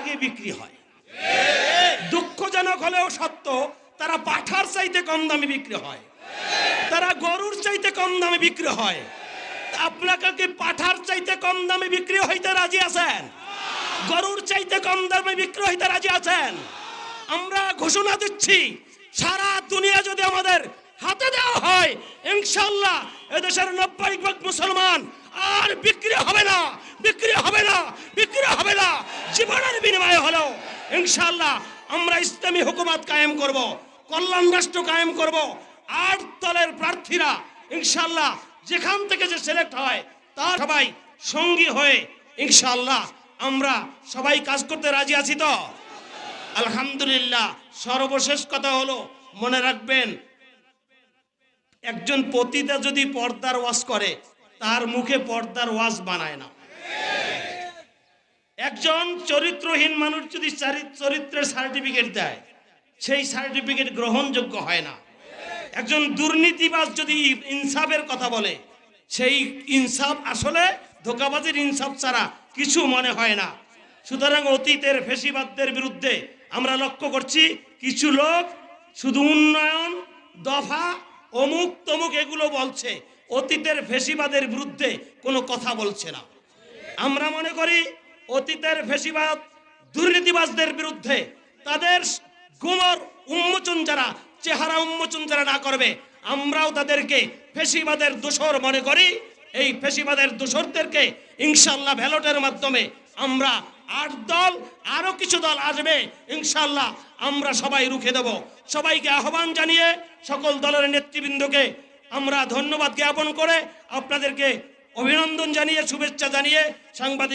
আগে বিক্রি হয়। দুঃখজনক হলেও সত্য, তারা পাঠার চাইতে কম দামে বিক্রি হয়। তারা গরুর চাইতে কম দামে বিক্রি হয়। আপনাকে পাঠার চাইতে কম দামে বিক্রি হইতে রাজি আছেন? গরুর চাইতে কম দামে বিক্রি হইতে রাজি আছেন? আমরা ঘোষণা দিচ্ছি, সারা দুনিয়া যদি আমাদের হাতে দেওয়া হয় ইনশাল্লাহ এদেশের নব্বই মুসলমান আর বিক্রি হবে না, বিক্রি হবে না, বিক্রি হবে না। জীবনের বিনিময়ে হলেও ইনশাল্লাহ আমরা ইসলামী হুকুমত কায়েম করব, কল্যাণ রাষ্ট্র কায়েম করব। আট দলের প্রার্থীরা ইনশাল্লাহ যেখান থেকে যে সিলেক্ট হয়, তার সবাই সঙ্গী হয়ে ইনশাল্লাহ আমরা সবাই কাজ করতে রাজি আছি তো? আলহামদুলিল্লাহ, সর্বশেষ কথা হলো, মনে রাখবেন, একজন পতিতা যদি পর্দার ওয়াজ করে, তার মুখে পর্দার ওয়াজ বানায় না। একজন চরিত্রহীন মানুষ যদি চারি- চরিত্রের সার্টিফিকেট দেয়, সেই সার্টিফিকেট গ্রহণযোগ্য হয় না। একজন দুর্নীতিবাজ যদি ইনসাফের কথা বলে, সেই ইনসাফ আসলে ধোকাবাজির ইনসাফ ছাড়া কিছু মনে হয় না। সুতরাং অতীতের ফেসিবাদদের বিরুদ্ধে আমরা লক্ষ্য করছি, কিছু লোক শুধু উন্নয়ন, দফা, অমুক তমুক এগুলো বলছে, অতীতের ফেসিবাদের বিরুদ্ধে কোনো কথা বলছে না। আমরা মনে করি অতীতের ফেসিবাদ দুর্নীতিবাজদের বিরুদ্ধে তাদের গুমর উন্মোচন যারা, চেহারা উন্মোচন যারা না করবে, আমরাও তাদেরকে ফেসিবাদের দোষর মনে করি। এই ফেসিবাদের দোষরদেরকে ইনশাল্লাহ ব্যালটের মাধ্যমে আমরা আট দল আরও কিছু দল আসবে ইনশাল্লাহ আমরা সবাই রুখে দেব। সবাইকে আহ্বান জানিয়ে সকল দলের নেতৃবৃন্দকে আমরা ধন্যবাদ জ্ঞাপন করে আপনাদেরকে অভিনন্দন জানিয়ে, শুভেচ্ছা জানিয়ে সাংবাদিক